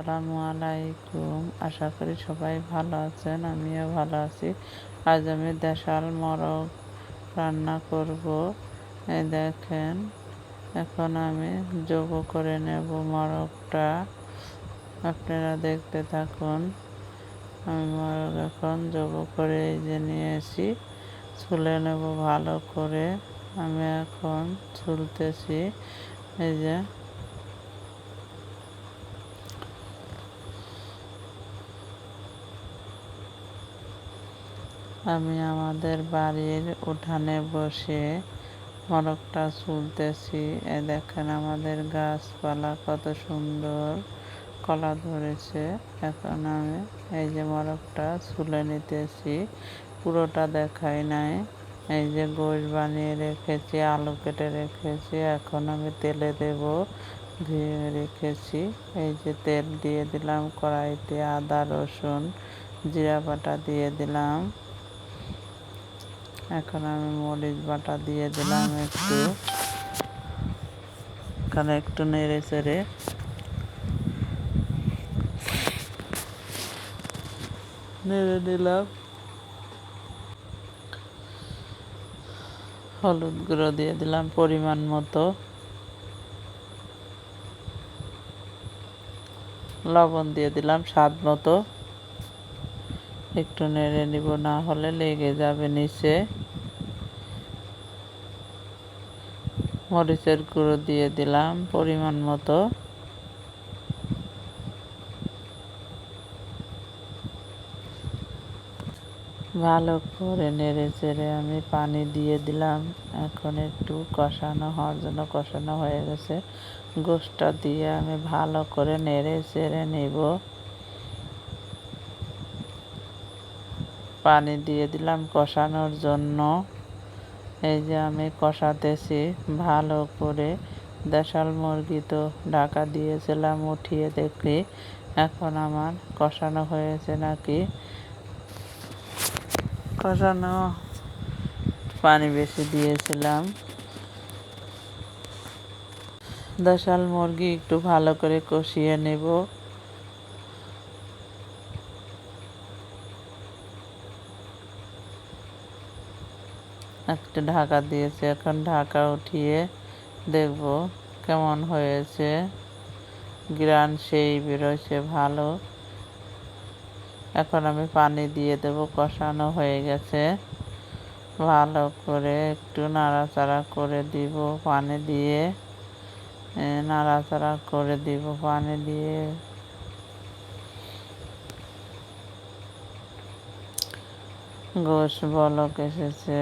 আসসালামু আলাইকুম। আশা করি সবাই ভালো আছেন, আমিও ভালো আছি। আজ আমি দেশাল মরগ রান্না করব। দেখেন, এখন আমি যোগ করে নেব মরগটা। আপনারা দেখতে থাকুন, আমি মরগ এখন যোগ করে এই যে নিয়ে এসি ছুলে নেব ভালো করে। আমি এখন ছুলতেছি, এই যে আমি আমাদের বাড়ির উঠানে বসে মরকটা চুলতেছি এ দেখেন আমাদের গাছপালা কত সুন্দর কলা ধরেছে। এখন আমি এই যে মরকটা চুলে নিতেছি। পুরোটা দেখাই নাই। এই যে গোশ বানিয়ে রেখেছি, আলু কেটে রেখেছি, এখন আমি তেলে দেব, ধুয়ে রেখেছি। এই যে তেল দিয়ে দিলাম, কড়াইতে আদা, রসুন, জিরা বাটা দিয়ে দিলাম। এখন আমি মরিচ বাটা দিয়ে দিলাম একটু। এখানে একটু নেড়ে চেড়ে। নেড়ে দিলাম। হলুদ গুঁড়ো দিয়ে দিলাম পরিমাণ মতো। লবণ দিয়ে দিলাম স্বাদ মতো। একটু নেড়ে নিব, না হলে লেগে যাবে নিচে। মরিচের গুঁড়ো দিয়ে দিলাম পরিমাণ মতো। ভালো করে নেড়ে চেড়ে আমি পানি দিয়ে দিলাম। এখন একটু কষানো হওয়ার জন্য কষানো হয়ে গেছে। গোষ্ঠটা দিয়ে আমি ভালো করে নেড়ে চেড়ে নেব। পানি দিয়ে দিলাম কষানোর জন্য। এই যে আমি কষাতেছি, ভালো করে দেশাল মুরগি তো ঢাকা দিয়েছিলাম, উঠিয়ে দেখি এখন আমার কষানো হয়েছে নাকি। কষানো পানি বেশি দিয়েছিলাম। দেশাল মুরগি একটু ভালো করে কষিয়ে নেব। একটা ঢাকা দিয়েছে। এখন ঢাকা উঠিয়ে দেখব কেমন হয়েছে। গ্রান সেই বেরোচ্ছে ভালো। এখন আমি পানি দিয়ে দেব, কষানো হয়ে গেছে। ভালো করে একটু নাড়াচাড়া করে দিব, পানি দিয়ে। নাড়াচাড়া করে দিব, পানি দিয়ে। গোশ বলক এসেছে।